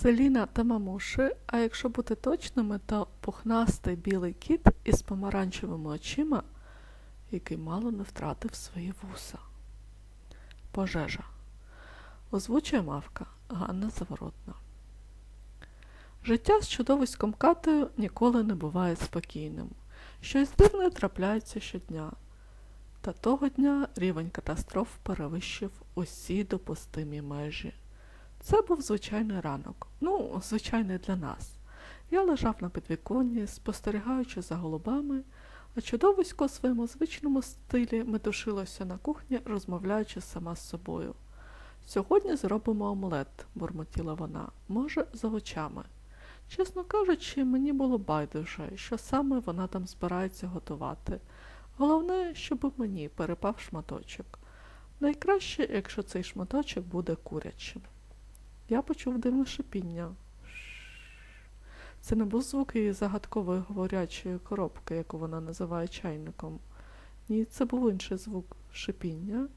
Селіна та мамуші, а якщо бути точними, то пухнастий білий кіт із помаранчевими очима, який мало не втратив свої вуса. Пожежа. Озвучує мавка Ганна Заворотна. Життя з чудовиськом Катею ніколи не буває спокійним. Щось дивне трапляється щодня. Та того дня рівень катастроф перевищив усі допустимі межі. Це був звичайний ранок, ну, звичайний для нас. Я лежав на підвіконні, спостерігаючи за голубами, а чудовисько у своєму звичному стилі метушилося на кухні, розмовляючи сама з собою. Сьогодні зробимо омлет, бурмотіла вона, може, за очами. Чесно кажучи, мені було байдуже, що саме вона там збирається готувати. Головне, щоб мені перепав шматочок. Найкраще, якщо цей шматочок буде курячим. Я почув дивне шипіння. Це не був звук її загадкової говорячої коробки, яку вона називає чайником. Ні, це був інший звук шипіння.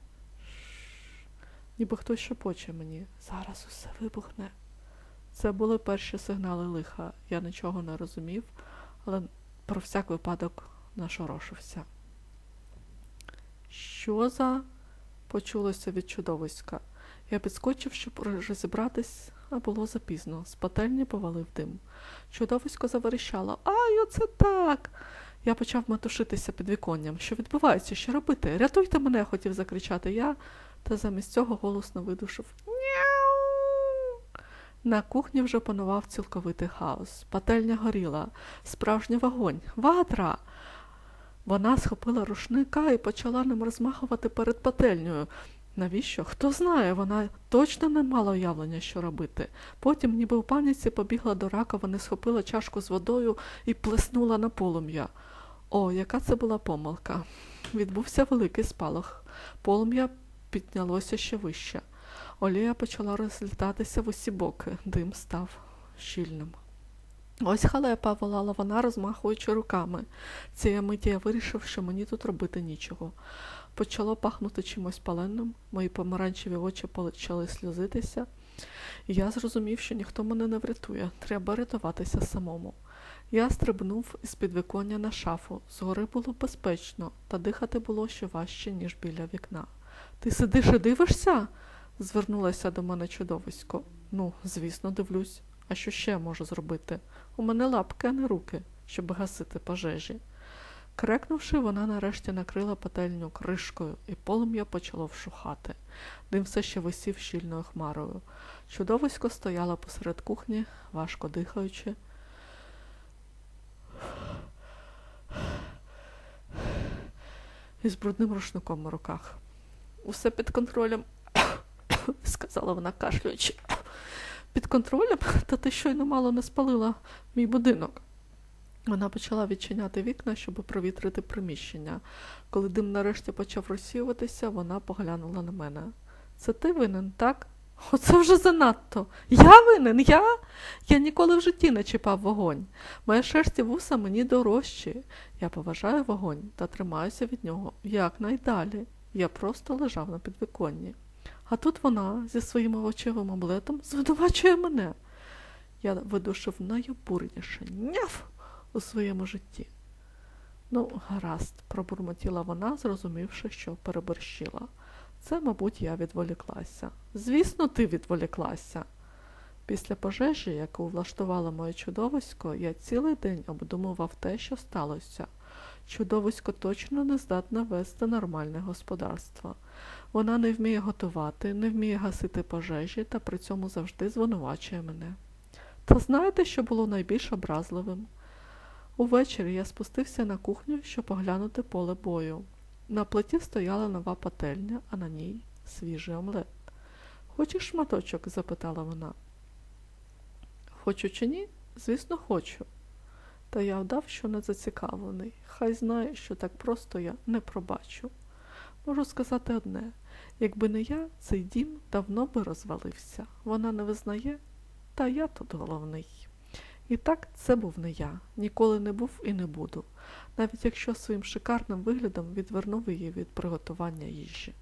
Ніби хтось шепоче мені. Зараз усе вибухне. Це були перші сигнали лиха. Я нічого не розумів, але про всяк випадок нашорошився. Що за? почулося від чудовиська. Я підскочив, щоб розібратись, а було запізно. З пательні повалив дим. Чудовисько заверещало. Ай, оце так. Я почав метушитися під віконням. Що відбувається? Що робити? Рятуйте мене, хотів закричати я, та замість цього голосно видушив. На кухні вже панував цілковитий хаос. Пательня горіла, справжній вогонь, ватра. Вона схопила рушника і почала ним розмахувати перед пательнею. Навіщо? Хто знає, вона точно не мала уявлення, що робити. Потім, ніби в паніці, побігла до раковини, схопила чашку з водою і плеснула на полум'я. О, яка це була помилка. Відбувся великий спалах. Полум'я піднялося ще вище. Олія почала розлітатися в усі боки, дим став щільним. Ось халепа волала вона, розмахуючи руками. Цієї миті я вирішив, що мені тут робити нічого. Почало пахнути чимось паленим, мої помаранчеві очі почали сльозитися, і я зрозумів, що ніхто мене не врятує, треба рятуватися самому. Я стрибнув із підвіконня на шафу. Згори було безпечно, та дихати було ще важче, ніж біля вікна. Ти сидиш і дивишся? звернулася до мене чудовисько. Ну, звісно, дивлюсь. А що ще можу зробити? У мене лапки, а не руки, щоб гасити пожежі. Крекнувши, вона нарешті накрила пательню кришкою, і полум'я почало вшухати. Дим все ще висів щільною хмарою. Чудовисько стояло посеред кухні, важко дихаючи. Із брудним рушником у руках. Усе під контролем, сказала вона, кашлюючи. Під контролем? Та ти щойно мало не спалила мій будинок. Вона почала відчиняти вікна, щоб провітрити приміщення. Коли дим нарешті почав розсіюватися, вона поглянула на мене. Це ти винен, так? Оце вже занадто. Я винен, я? Я ніколи в житті не чіпав вогонь. Моя шерсть і вуса мені дорожчі. Я поважаю вогонь та тримаюся від нього якнайдалі. Я просто лежав на підвіконні. А тут вона зі своїм овочевим омлетом звинувачує мене. Я видушив найобурніше няф у своєму житті. Ну, гаразд, пробурмотіла вона, зрозумівши, що переборщила. Це, мабуть, я відволіклася. Звісно, ти відволіклася. Після пожежі, яку влаштувало моє чудовисько, я цілий день обдумував те, що сталося. Чудовисько точно не здатне вести нормальне господарство. Вона не вміє готувати, не вміє гасити пожежі та при цьому завжди звинувачує мене. Та знаєте, що було найбільш образливим? Увечері я спустився на кухню, щоб поглянути поле бою. На плиті стояла нова пательня, а на ній свіжий омлет. Хочеш шматочок? запитала вона. Хочу чи ні? Звісно, хочу. Та я вдав, що не зацікавлений. Хай знає, що так просто я не пробачу. Можу сказати одне якби не я, цей дім давно би розвалився. Вона не визнає, та я тут головний. І так це був не я, ніколи не був і не буду, навіть якщо своїм шикарним виглядом відвернув її від приготування їжі.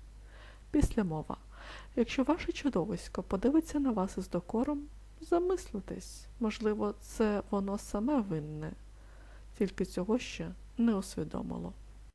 Після мова. Якщо ваше чудовисько подивиться на вас із докором, Замислитись, можливо, це воно саме винне, тільки цього ще не усвідомило.